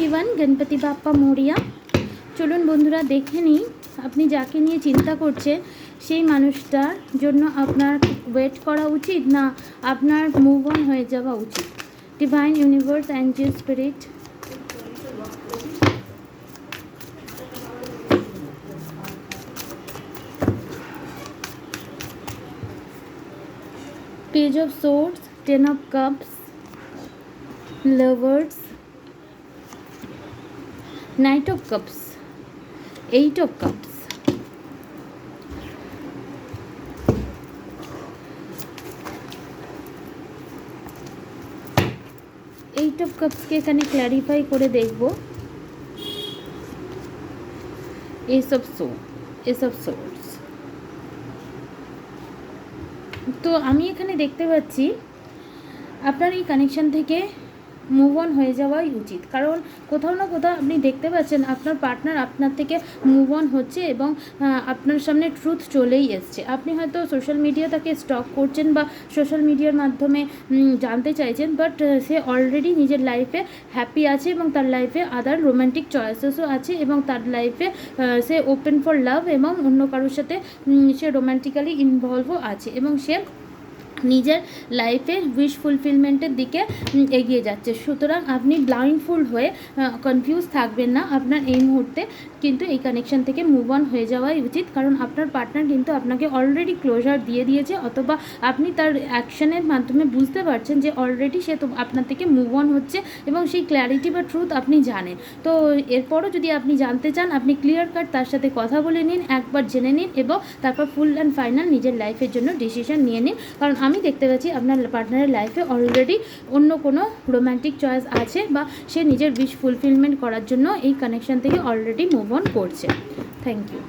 Everyone Ganapati Bappa Moria চলুন বন্ধুরা দেখে নিই আপনি যাকে নিয়ে চিন্তা করছে সেই মানুষটার জন্য আপনার ওয়েট করা উচিত না আপনার মুভ অন হয়ে যাওয়া উচিত? Divine universe angel spirit Page of Swords, Ten of Cups, Lovers, Knight of Cups, Eight of Cups. Eight of কাপসকে এখানে ক্ল্যারিফাই করে দেখব। এসব সো এসব সোর্স তো আমি এখানে দেখতে পাচ্ছি আপনার এই কানেকশন থেকে মুভ অন হয়ে যাওয়াই উচিত। কারণ কোথাও না কোথাও আপনি দেখতে পাচ্ছেন আপনার পার্টনার আপনার থেকে মুভ অন হচ্ছে এবং আপনার সামনে ট্রুথ চলেই এসছে। আপনি হয়তো সোশ্যাল মিডিয়া তাকে স্টক করছেন বা সোশ্যাল মিডিয়ার মাধ্যমে জানতে চাইছেন বাট সে অলরেডি নিজের লাইফে হ্যাপি আছে এবং তার লাইফে আদার রোম্যান্টিক চয়েসেসও আছে এবং তার লাইফে সে ওপেন ফর লাভ এবং অন্য কারোর সাথে সে রোম্যান্টিক্যালি ইনভলভও আছে এবং সে নিজের লাইফে উইশ ফুলফিলমেন্টের দিকে এগিয়ে যাচ্ছে। সুতরাং আপনি ব্লাইন্ডফুল হয়ে কনফিউজ থাকবেন না। আপনার এই মুহূর্তে কিন্তু এই কানেকশন থেকে মুভ অন হয়ে যাওয়াই উচিত। কারণ আপনার পার্টনার কিন্তু আপনাকে অলরেডি ক্লোজার দিয়ে দিয়েছে, অথবা আপনি তার অ্যাকশনের মাধ্যমে বুঝতে পারছেন যে অলরেডি সে তো আপনার থেকে মুভ অন হচ্ছে এবং সেই ক্ল্যারিটি বা ট্রুথ আপনি জানেন। তো এরপরও যদি আপনি জানতে চান, আপনি ক্লিয়ার কাট তার সাথে কথা বলে নিন, একবার জেনে নিন এবং তারপর ফুল অ্যান্ড ফাইনাল নিজের লাইফের জন্য ডিসিশন নিয়ে নিন। কারণ আমি দেখতে পাচ্ছি আপনার পার্টনারের লাইফে অলরেডি অন্য কোনো রোম্যান্টিক চয়েস আছে বা সে নিজের উইশ ফুলফিলমেন্ট করার জন্য এই কানেকশান থেকে অলরেডি মুভ অন করছে। Thank you